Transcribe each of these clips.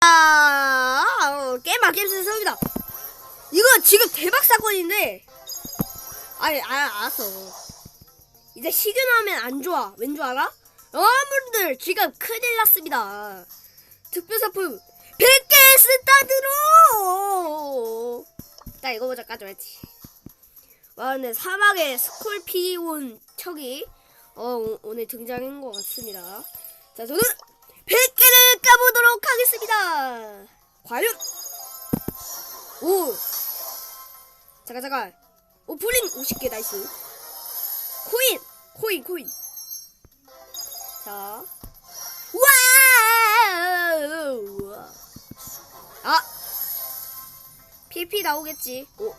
아, 게임 아게임스 성입니다. 이거 지금 대박 사건인데. 아니, 아, 알았어. 이제 시그널하면 안 좋아. 왠 줄 알아? 여러분들, 지금 큰일 났습니다. 특별사품 100개 스타드로! 나 이거 먼저 가져야지. 와, 근데 사막의 스콜피온 척이, 어, 오- 오늘 등장한 것 같습니다. 자, 저는 100개를 까보도록 하겠습니다. 과연? 오! 잠깐, 잠깐. 오, 풀린 50개, 나이스. 코인! 코인, 코인. 자. 와우! 아! PP 나오겠지. 오. 오!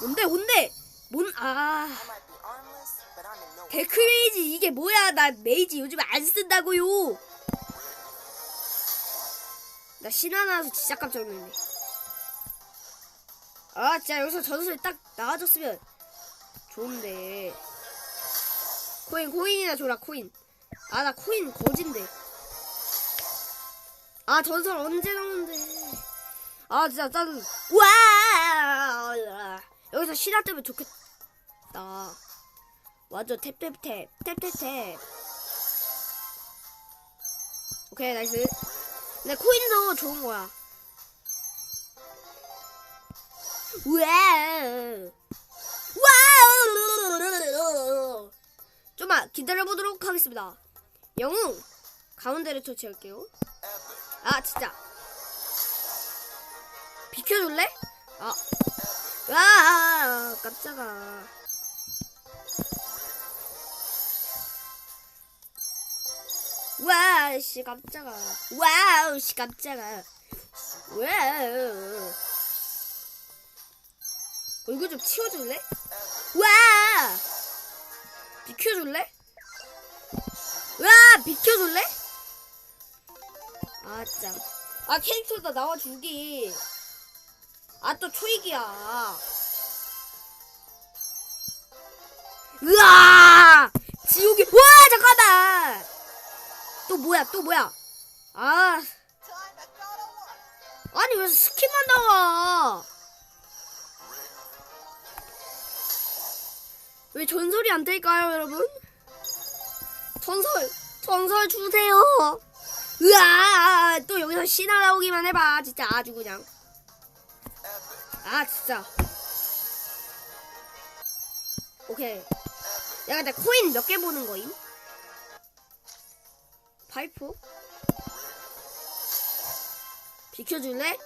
뭔데, 뭔데? 뭔, 아. 데크레이지. 이게 뭐야? 나 메이지 요즘 안 쓴다고요. 나 신화 나와서 진짜 깜짝 놀랐네. 아 진짜 여기서 전설 딱 나와줬으면 좋은데. 코인 코인이나 줘라 코인. 아 나 코인 거진데. 아 전설 언제 나오는데. 아 진짜 짜증 와! 여기서 신화 뜨면 좋겠다 완전 탭탭탭. 탭탭탭. 오케이 나이스. 근데 코인도 좋은 거야. 와우 와우. 좀만 기다려보도록 하겠습니다. 영웅 가운데를 터치할게요. 아 진짜. 비켜줄래? 아. 와, 깜짝아. 와우, 씨, 깜짝아. 와우, 씨, 깜짝아. 와우. 얼굴 좀 치워줄래? 와! 비켜줄래? 와, 비켜줄래? 아, 진짜. 아, 캐릭터도 나와주기. 아, 또 초이기야. 으아! 지옥이, 와, 잠깐만! 또 뭐야, 또 뭐야? 아, 아니, 왜 스킨만 나와? 왜 전설이 안 될까요, 여러분? 전설, 전설 주세요! 으아! 또 여기서 신화 나오기만 해봐. 진짜 아주 그냥. 아, 진짜. 오케이. 야, 근데 코인 몇 개 보는 거임? 파이프? 비켜줄래?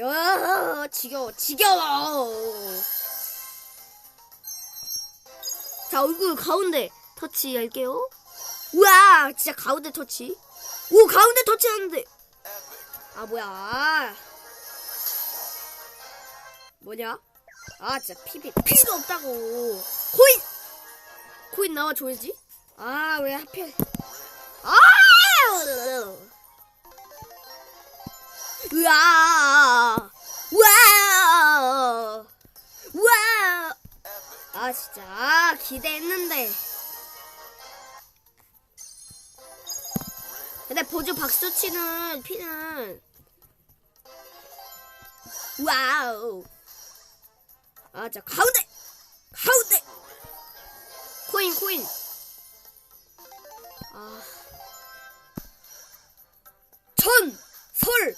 야, 지겨워, 지겨워. 자, 얼굴 가운데 터치 할게요. 우와, 진짜 가운데 터치. 오, 가운데 터치 하는데. 아, 뭐야. 뭐냐? 아, 진짜 피비, 필요 없다고. 코인! 코인 나와 줘야지. 아, 왜 하필. 아! 으아! 우와! 우와! 아, 진짜. 아, 기대했는데. 근데 보조 박수 치는 피는. 와우. 아, 자, 가운데! 가운데! 코인, 코인. 아. 전, 설,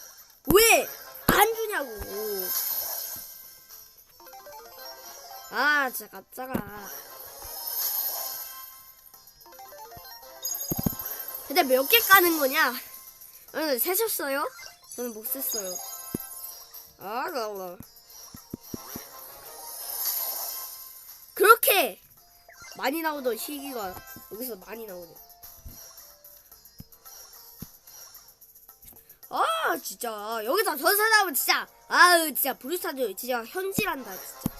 왜, 안 주냐고. 아, 진짜 깜짝아. 근데 몇 개 까는 거냐? 오늘 세셨어요? 저는 못 셌어요. 아, 나와. 그렇게 많이 나오던 시기가 여기서 많이 나오네. 아, 진짜. 여기서 전사 나오면 진짜. 아우, 진짜. 브루스타드 진짜 현질한다, 진짜.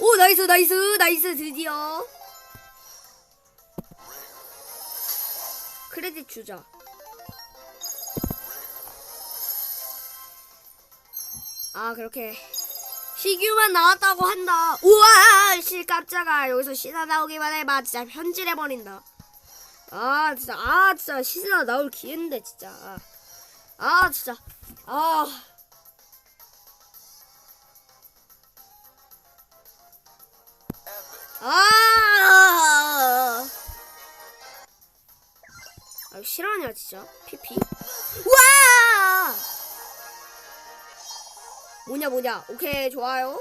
오, 나이스, 나이스, 나이스, 드디어. 크레딧 주자. 아, 그렇게 시규만 나왔다고 한다. 우와, 씨 깜짝아. 여기서 신화 나오기만 해봐. 진짜 현질해버린다. 아, 진짜, 아, 진짜 신화 나올 기회인데, 진짜. 아, 진짜. 아. 아. 아, 실화냐, 진짜. 피피. 와! 뭐냐, 뭐냐. 오케이, 좋아요.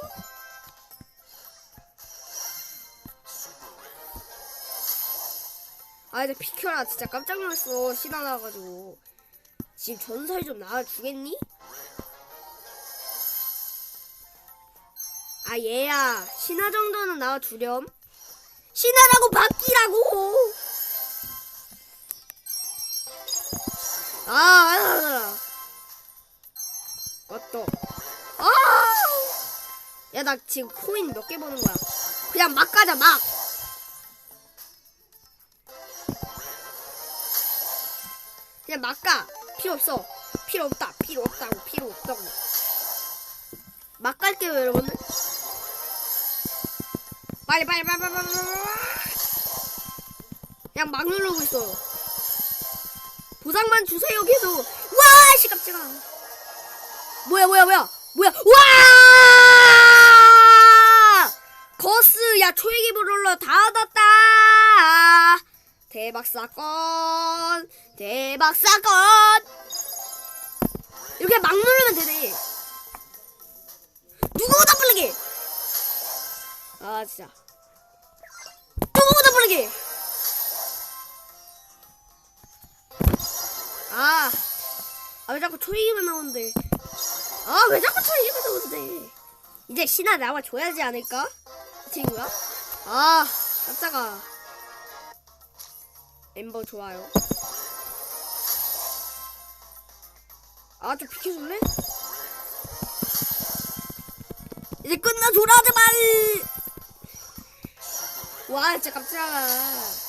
아, 이제 비켜라. 진짜 깜짝 놀랐어. 신화 나와가지고. 지금 전설 좀 나와주겠니? 아, 얘야. 신화 정도는 나와주렴. 신화라고 바뀌라고! 아, 아, 아. 맞다. 아! 야, 나 지금 코인 몇 개 버는 거야. 그냥 막 가자, 막! 그냥 막 가. 필요 없어. 필요 없다. 필요 없다고. 필요 없다고. 막 갈게요, 여러분들. 빨리, 빨리, 빨리, 빨리, 빨리. 그냥 막 누르고 있어요. 보상만 주세요, 계속. 와, 씨, 깜짝아. 뭐야, 뭐야, 뭐야. 뭐야. 와! 거스, 야, 초이기 브롤러 다 얻었다! 대박 사건! 대박 사건! 이렇게 막 누르면 되네. 누구보다 빠르게! 아, 진짜. 누구보다 빠르게! 아, 아, 왜 자꾸 초이기만 나오는데. 아, 왜 자꾸 초이기만 나오는데. 이제 신화 나와줘야지 않을까? 이 친구야? 아, 깜짝아. 엠버 좋아요. 아, 좀 비켜줄래? 이제 끝나줘라, 제발! 와, 진짜 깜짝아.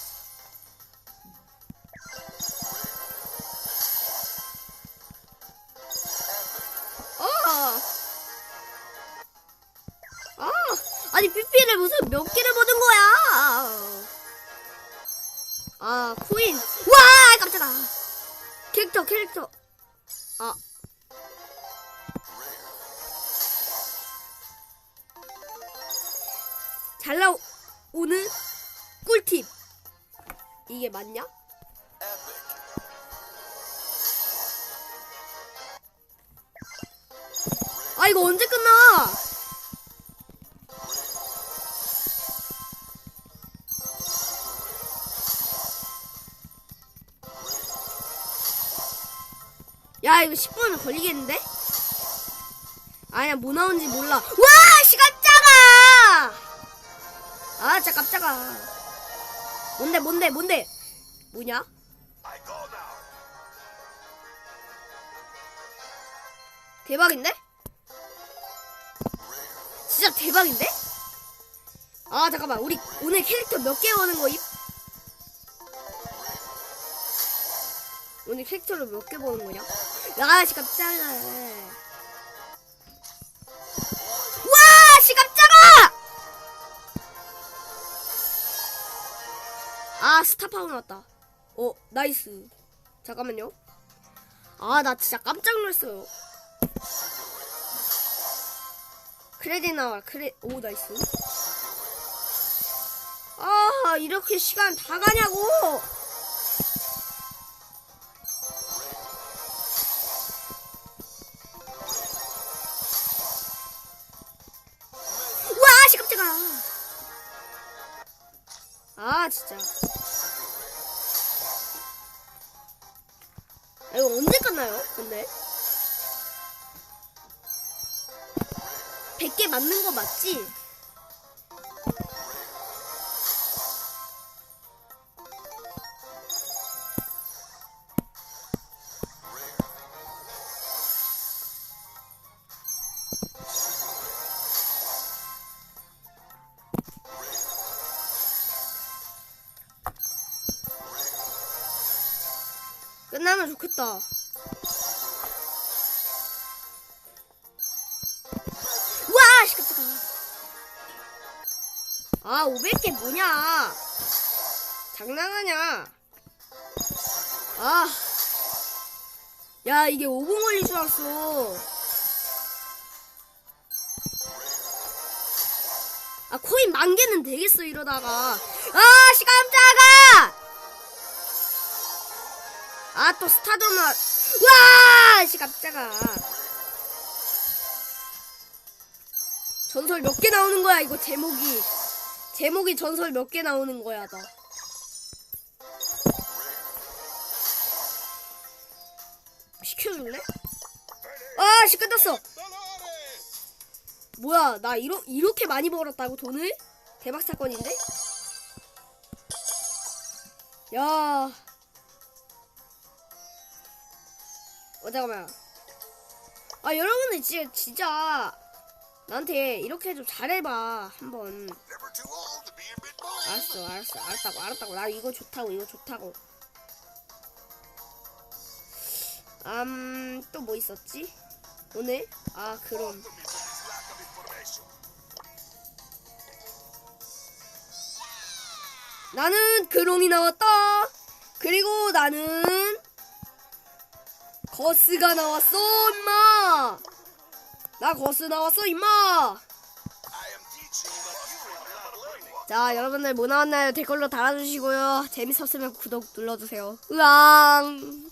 캐릭터. 아. 잘 나오는 꿀팁. 이게 맞냐? 아, 이거 언제 끝나? 야, 이거 10분 걸리겠는데? 아니야, 뭐 나온지 몰라. 와! 시간 작아! 아, 진짜 깜짝아. 뭔데, 뭔데, 뭔데? 뭐냐? 대박인데? 진짜 대박인데? 아, 잠깐만. 우리 오늘 캐릭터 몇개 오는 거임? 오늘 캐릭터를 몇개 보는 거냐? 야, 씨 깜짝이야. 와, 씨 깜짝아! 아, 스타파워 나왔다. 어, 나이스. 잠깐만요. 아, 나 진짜 깜짝 놀랐어요. 크레딧 나와, 크레, 오, 나이스. 아, 이렇게 시간 다 가냐고! 근데? 100개 맞는 거 맞지? 끝나면 좋겠다. 아 500개 뭐냐? 장난하냐? 아. 야 이게 5분 걸릴 줄 알았어. 아 코인 만 개는 되겠어 이러다가. 아씨 깜짝아! 아 또 스타드만 와씨 깜짝아. 전설 몇 개 나오는 거야 이거 제목이 제목이 전설 몇 개 나오는 거야 나 시켜줄래? 아씨 끝났어 뭐야 나 이러, 이렇게 많이 벌었다고 돈을? 대박 사건인데? 야. 어 잠깐만. 아 여러분들 진짜 진짜 나한테 이렇게 좀 잘해봐 한번. 알았어 알았어 알았다고 알았다고 나 이거 좋다고 이거 좋다고. 음, 또 뭐 있었지? 오늘? 아, 그럼. 나는 그롱이 나왔다. 그리고 나는 거스가 나왔어, 임마. 나 거스 나왔어, 임마. 자, 여러분들 뭐 나왔나요? 댓글로 달아주시고요. 재밌었으면 구독 눌러주세요. 으앙.